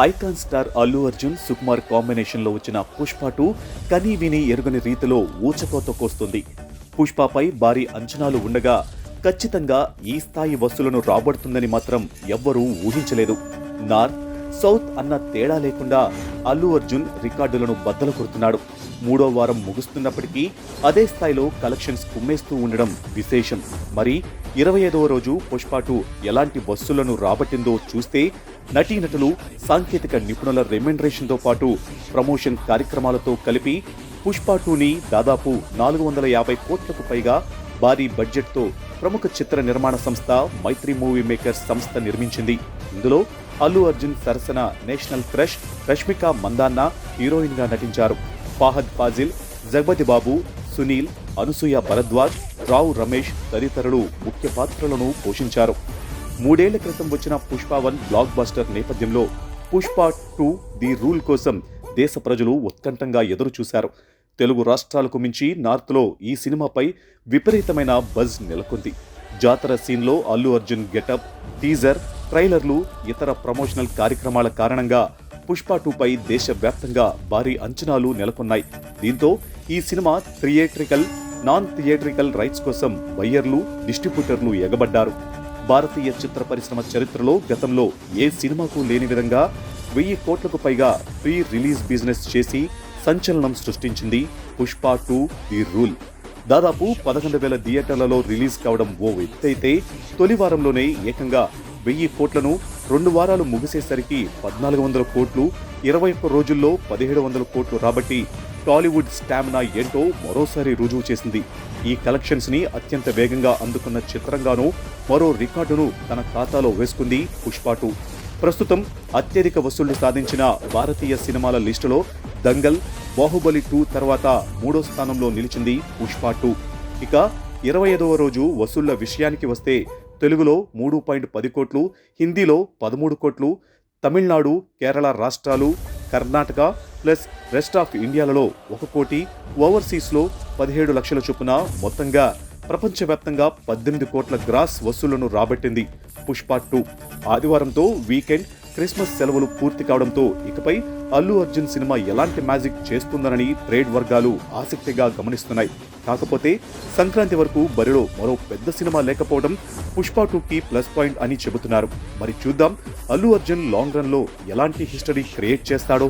Icon star Allu Arjun Sukumar కాంబినేషన్లో వచ్చిన Pushpa two కనీ విని ఎరుగని రీతిలో ఊచకోత కోస్తుంది. పుష్పపై భారీ అంచనాలు ఉండగా ఖచ్చితంగా ఈ స్థాయి వసూలను రాబడుతుందని మాత్రం ఎవ్వరూ ఊహించలేదు. నార్త్ సౌత్ అన్న తేడా లేకుండా అల్లు అర్జున్ రికార్డులను బద్దలు కొడుతున్నాడు. మూడో వారం ముగుస్తున్నప్పటికీ అదే స్థాయిలో కలెక్షన్స్ కుమ్మేస్తూ ఉండడం విశేషం. మరి ఇరవై ఐదవ రోజు పుష్ప టూ ఎలాంటి వస్తువులను రాబట్టిందో చూస్తే నటీనటులు సాంకేతిక నిపుణుల రెమ్యునరేషన్తో పాటు ప్రమోషన్ కార్యక్రమాలతో కలిపి పుష్ప టూని దాదాపు నాలుగు వందల యాభై కోట్లకు పైగా భారీ బడ్జెట్తో ప్రముఖ చిత్ర నిర్మాణ సంస్థ మైత్రి మూవీ మేకర్స్ సంస్థ నిర్మించింది. ఇందులో అల్లు అర్జున్ సరసన నేషనల్ క్రష్ రష్మిక మందాన్న హీరోయిన్గా నటించారు. ఫాహద్ ఫాజిల్ జగపతి బాబు సునీల్ అనసూయ భరద్వాజ్ రావు రమేష్ తదితరులు ముఖ్య పాత్రలను పోషించారు. మూడేళ్ళ క్రితం వచ్చిన పుష్ప వన్ బ్లాక్ బస్టర్ నేపథ్యంలో పుష్ప టూ ది రూల్ కోసం దేశ ప్రజలు ఉత్కంఠంగా ఎదురుచూశారు. తెలుగు రాష్ట్రాలకు మించి నార్త్లో ఈ సినిమాపై విపరీతమైన బజ్ నెలకొంది. జాతర సీన్లో అల్లు అర్జున్ గెటప్ టీజర్ ట్రైలర్లు ఇతర ప్రమోషనల్ కార్యక్రమాల కారణంగా పుష్ప టూపై దేశవ్యాప్తంగా భారీ అంచనాలు నెలకొన్నాయి. దీంతో ఈ cinema theatrical non theatrical rights కోసం బయ్యర్లు డిస్ట్రిబ్యూటర్లు ఎగబడ్డారు. భారతీయ చిత్ర పరిశ్రమ చరిత్రలో గతంలో ఏ సినిమాకు లేని విధంగా వెయ్యి కోట్లకు పైగా ప్రీ రిలీజ్ బిజినెస్ చేసి సంచలనం సృష్టించింది పుష్ప టూ ది రూల్. దాదాపు పదకొండు వేల థియేటర్లలో రిలీజ్ కావడం ఓ ఎత్తైతే తొలి వారంలోనే ఏకంగా వెయ్యి కోట్లను రెండు వారాలు ముగిసేసరికి పద్నాలుగు వందల కోట్లు ఇరవై ఒక్క రోజుల్లో పదిహేడు వందల కోట్లు రాబట్టి టాలీవుడ్ స్టామినా ఏంటో మరోసారి రుజువు చేసింది. ఈ కలెక్షన్స్ని అత్యంత వేగంగా అందుకున్న చిత్రంగానూ మరో రికార్డును తన ఖాతాలో వేసుకుంది పుష్ప టూ. ప్రస్తుతం అత్యధిక వసూళ్ళు సాధించిన భారతీయ సినిమాల లిస్టులో దంగల్ బాహుబలి టూ తర్వాత మూడో స్థానంలో నిలిచింది పుష్ప టూ. ఇక ఇరవై ఐదవ రోజు వసూళ్ళ విషయానికి వస్తే తెలుగులో మూడు పాయింట్ పది కోట్లు హిందీలో పదమూడు కోట్లు తమిళనాడు కేరళ రాష్ట్రాలు కర్ణాటక ప్లస్ రెస్ట్ ఆఫ్ ఇండియాలలో ఒక కోటి ఓవర్సీస్లో పదిహేడు లక్షల చొప్పున మొత్తంగా ప్రపంచవ్యాప్తంగా పద్దెనిమిది కోట్ల గ్రాస్ వసూళ్ళను రాబట్టింది పుష్ప టూ. ఆదివారంతో వీకెండ్ క్రిస్మస్ సెలవులు పూర్తి కావడంతో ఇకపై అల్లు అర్జున్ సినిమా ఎలాంటి మ్యాజిక్ చేస్తుందనని ట్రేడ్ వర్గాలు ఆసక్తిగా గమనిస్తున్నాయి. కాకపోతే సంక్రాంతి వరకు బరిలో మరో పెద్ద సినిమా లేకపోవడం పుష్ప టూకి ప్లస్ పాయింట్ అని చెబుతున్నారు. మరి చూద్దాం అల్లు అర్జున్ లాంగ్ రన్లో ఎలాంటి హిస్టరీ క్రియేట్ చేస్తాడో.